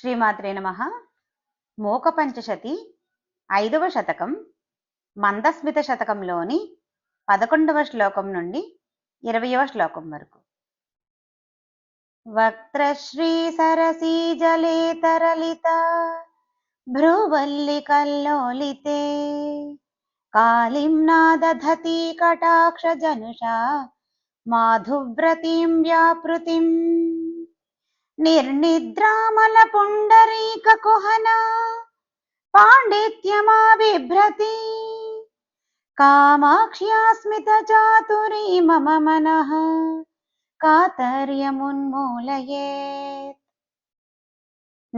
శ్రీమాత్రే నమ. మూకపంచశతి ఐదవ శతకం మందస్మిత శతకంలోని పదకొండవ శ్లోకం నుండి ఇరవయవ శ్లోకం వరకు. వక్త్రశ్రీ సరసీ జలే తరలిత భ్రువల్లికల్లోలితే కాలిం నాదధతి కటాక్ష జనుషా మాధువ్రతీం వ్యాపృతిం. निर्निद्रामलपुण्डरीककुहना पाण्डित्यमाभिभ्रती कामाक्ष्यास्मितचातुरी मम मनः कातर्यमुन्मूलयेत्।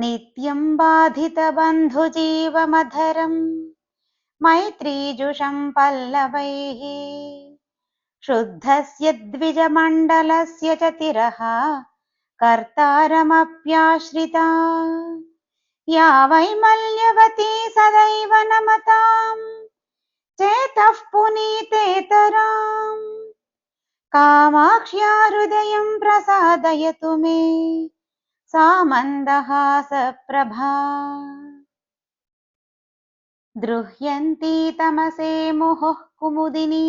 नित्यम् बाधितबन्धुजीवमधरम् मैत्रीजुषम् पल्लवैः शुद्धस्य द्विजमण्डलस्य च तिरः कर्तारमप्याश्रिता या वैमल्यवती सदैव नमताम् चेतः पुनीतेतराम् कामाक्ष्या हृदयं प्रसादयतु मे सा मन्दहासप्रभा द्रुह्यन्ती तमसे मुहुः कुमुदिनी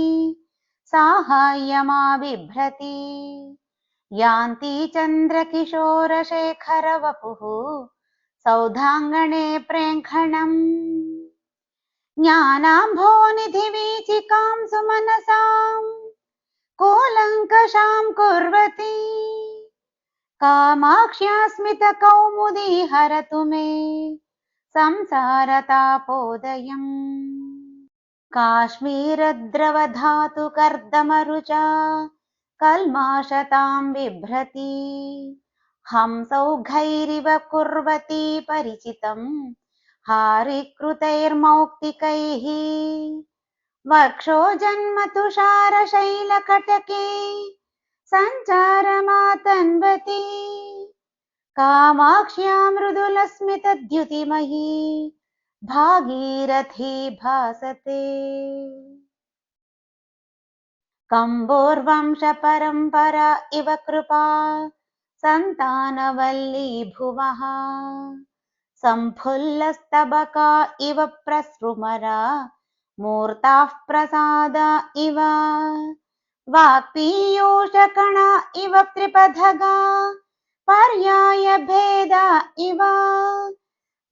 साहाय्यमाबिभ्रति यान्ति चन्द्रकिशोरशेखरवपुः। सौधाङ्गणे प्रेङ्खणम्। ज्ञानाम्भोनिधिवीचिकां सुमनसाम्। कोलङ्कषां कुर्वती। कामाक्ष्यास्मितकौमुदी हरतु मे। संसारतापोदयम्। काश्मीरद्रवधातु कल्माशतां बिभ्रति। हंसौघैरिव कुर्वती परिचितं हारिकृतैर्मौक्तिकैः। वक्षो जन्मतुषारशैलकटके सञ्चारमातन्वती। कामाक्ष्या मृदुलस्मितद्युतिमयी भागीरथी भासते। कम्बोर्वंशपरम्परा इव कृपा। सन्तानवल्ली भुवः सम्फुल्लस्तबका इव प्रसृमरा। मूर्ताः प्रसादा इव। वाक्पीयूषकणा इव त्रिपथगा। पर्यायभेदा इव।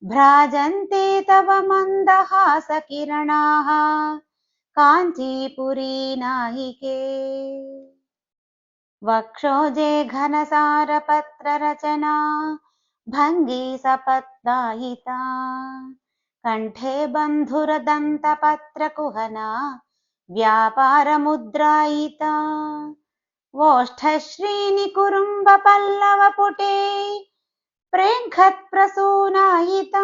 भ्राजन्ते तव मन्दहासकिरणाः కాంచీపురీ నాయికే. వక్షోజే ఘనసార పత్ర రచనా భంగీ సపత్నాయిత. కంఠే బంధురదంత పత్ర కుహన వ్యాపార ముద్రాయిత. ఓష్ఠశ్రీని కురుంబ పల్లవ పుటే ప్రేంఖత్ ప్రసూనాయిత.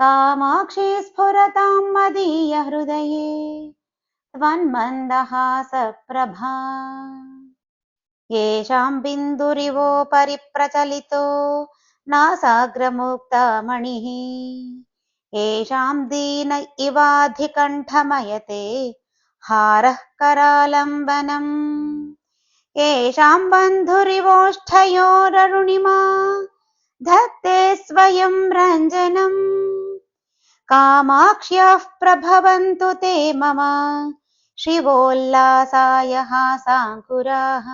कामाक्षी स्फुरतां मदीयहृदये त्वन्मन्दहासप्रभा येषां बिन्दुरिवोपरि प्रचलितो नासाग्रमुक्तामणिः येषां दीन इवाधिकण्ठमयते हारः करालम्बनम् येषां बन्धुरिवोष्ठयोररुणिमा धत्ते स्वयं रञ्जनम् कामाक्ष्याः प्रभवन्तु ते मम। शिवोल्लासाय हासाङ्कुराः।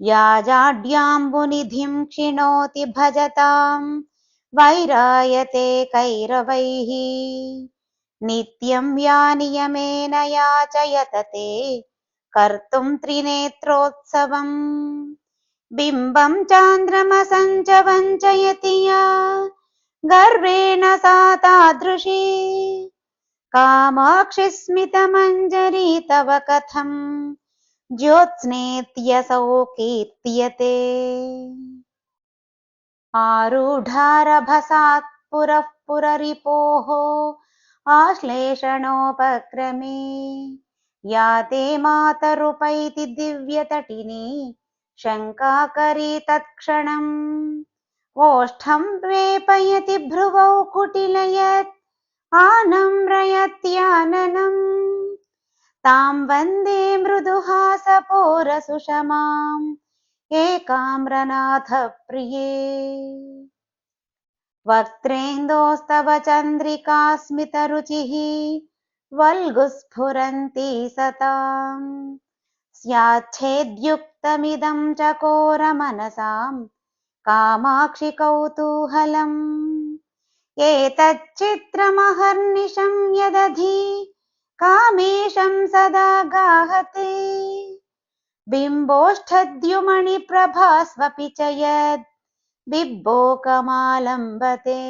या जाड्याम्बुनिधिं क्षिणोति भजतां। वैरायते कैरवैः। नित्यं या नियमेन याचयत ते कर्तुं त्रिनेत्रोत्सवम्। बिम्बं चान्द्रमसञ्च वञ्चयति या गर्वेण सा तादृशी। कामाक्षिस्मितमञ्जरी तव कथं ज्योत्स्नेत्यसौ कीर्त्यते। आरूढारभसात् पुरः पुररिपोः। आश्लेषणोपक्रमे। या ते मातरुपैति दिव्यतटिनी। शङ्काकरी तत्क्षणम् ओष्ठं वेपयति भ्रुवौ कुटिलयत् आनम्रयत्याननम्। तां वन्दे मृदुहासपोरसुषमां एकाम्रनाथप्रिये। वक्त्रेन्दोस्तव चन्द्रिका स्मितरुचिः वल्गुस्फुरन्ती सताम्। स्याच्छेद्युक्तमिदं चकोरमनसाम् कामाक्षि कौतूहलम् एतच्चित्रमहर्निशं यदधि कामेशं सदा गाहते। बिम्बोष्ठद्युमणिप्रभास्वपि च यद् बिब्बोकमालम्बते